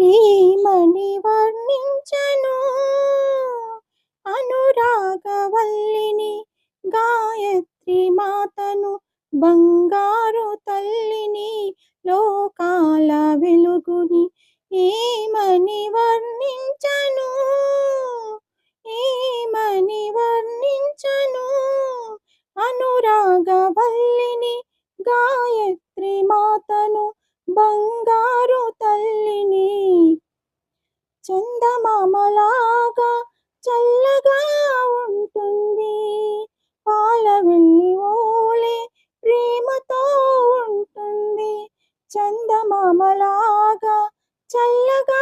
ఏమని వర్ణించను. అనురాగవల్లిని గాయత్రి మాతను బంగారు తల్లిని లోకాల వెలుగుని ఏమని వర్ణించను. ఏమని వర్ణించను. అనురాగవల్లిని గాయత్రి మామలాగా చల్లగా ఉంటుంది. పాల వెళ్ళి ఓలే ప్రేమతో ఉంటుంది. చందమామలాగా చల్లగా